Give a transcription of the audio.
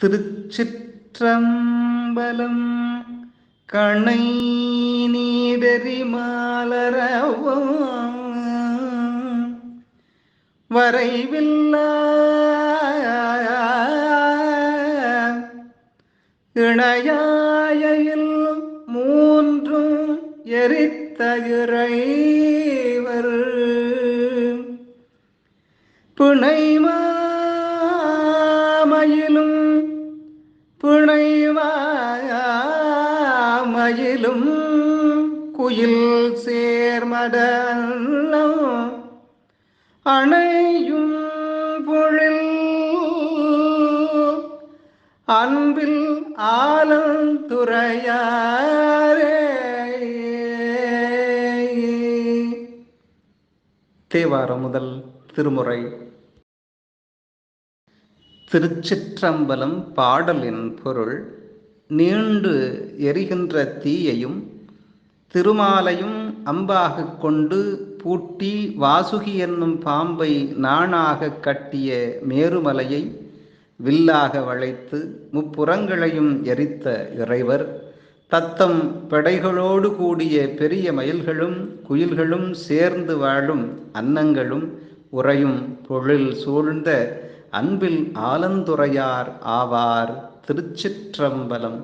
திருச்சிற்றம்பலம் கணை நீடறி மாலரவம் வரைவில்ல இணையாயில் மூன்றும் எரித்த இறைவர். பிணைமாமயிலும் பிணைமாமயிலும் குயில் சேர்மடல்லம் அணையும் பொழில் அன்பில் ஆலந்துறையாரே தேவாரம் முதல் திருமுறை திருச்சிற்றம்பலம் பாடலின் பொருள் நீண்டு எரிகின்ற தீயையும் திருமாலையும் அம்பாகக் கொண்டு பூட்டி வாசுகி என்னும் பாம்பை நாணாக கட்டிய மேருமலையை வில்லாக வளைத்து முப்புறங்களையும் எரித்த இறைவர் தத்தம் பெடைகளோடு கூடிய பெரிய மயில்களும் குயில்களும் சேர்ந்து வாழும் அன்னங்களும் உறையும் பொழில் சூழ்ந்த அன்பில் ஆலந்துறையார் ஆவார் திருச்சிற்றம்பலம்.